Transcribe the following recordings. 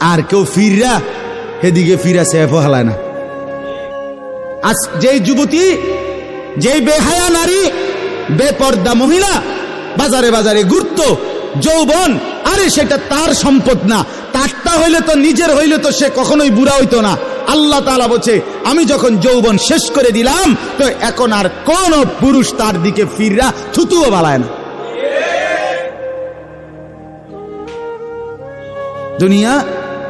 আর কেউ ফিররা, এদিকে ফিরা সেফও হালায় না। আজ যেই যুবতী, যেই বেহায়া নারী, বেপর্দা মহিলা, বাজারে বাজারে ঘুরত, যৌবন, আরে সেটা তার সম্পদ না। তারটা হইলে তো নিজের হইলে তো সে কখনোই বুড়া হইতো না। আল্লাহ তালা বলছে, আমি যখন যৌবন শেষ করে দিলাম, তো এখন আর কোন পুরুষ তার দিকে ফিররা, থুতুও বালায় না। দুনিয়া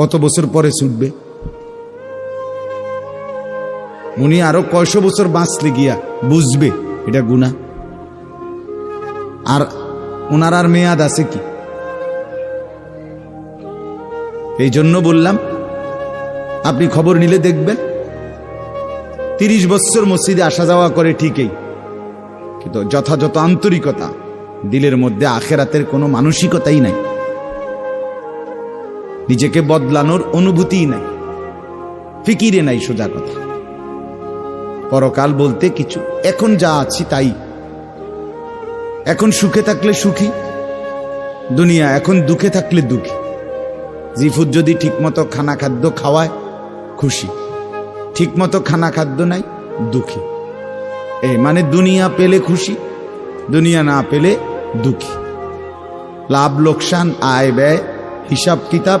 কত বছর পরে ছুটবে? উনি আরও কয়শো বছর বাঁচলে গিয়া বুঝবে এটা গুণা আর ওনার আর মেয়াদ আছে কি? এই জন্য বললাম, আপনি খবর নিলে দেখবেন। তিরিশ বছর মসজিদে আসা যাওয়া করে ঠিকই, কিন্তু যথাযথ আন্তরিকতা দিলের মধ্যে আখেরাতের কোনো মানসিকতাই নাই। নিজেকে বদলানোর অনুভূতিই নাই। ফিকিরে নাই সোজা কথা। পরকাল বলতে কিছু। এখন যা আছি তাই। এখন সুখে থাকলে সুখী। দুনিয়া এখন দুঃখে থাকলে দুঃখী। জিফুদ যদি ঠিকমতো খানা খাদ্য খাওয়ায়, খুশি। ঠিকমতো খানা খাদ্য নাই, দুঃখী। এ মানে দুনিয়া পেলে খুশি, দুনিয়া না পেলে দুঃখী। লাভ, লোকসান, আয় ব্যয়, হিসাব, কিতাব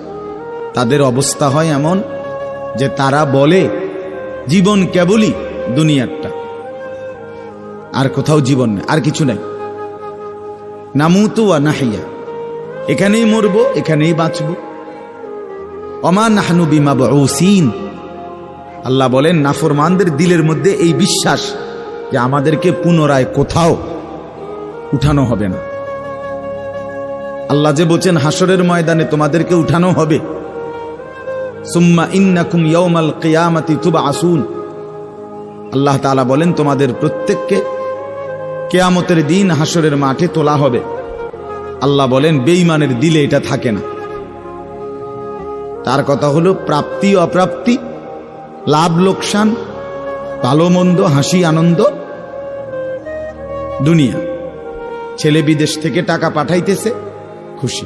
তাদের অবস্থা হয় এমন যে তারা বলে, জীবন কেবলই দুনিয়ারটা। আর কোথাও জীবন নেই, আর কিছু নাই। নামুতু আর নাহিয়া। এখানেই মরব, এখানেই বাঁচব। অমা নাহনু বিমা বসিন আল্লাহ বলেন, নাফরমানদের দিলের মধ্যে এই বিশ্বাস যে আমাদেরকে পুনরায় কোথাও উঠানো হবে না। আল্লাহ যে বলছেন হাসরের ময়দানে তোমাদেরকে উঠানো হবে। সুম্মা তুবা আল্লাহ বলেন, তোমাদের প্রত্যেককে কেয়ামতের দিন হাসরের মাঠে তোলা হবে। আল্লাহ বলেন বেইমানের দিলে এটা থাকে না। তার কথা হলো, প্রাপ্তি, অপ্রাপ্তি, লাভ, লোকসান, ভালো, মন্দ, হাসি, আনন্দ, দুনিয়া। ছেলে বিদেশ থেকে টাকা পাঠাইতেছে, খুশি।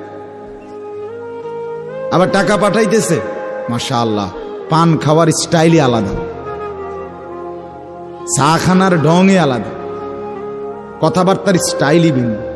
আবার টাকা পাঠাইতেছে। মাসা আল্লাহ পান খাওয়ার স্টাইলই আলাদা। চা খানার ঢঙে আলাদা। কথাবার্তার স্টাইলই ভিন্ন।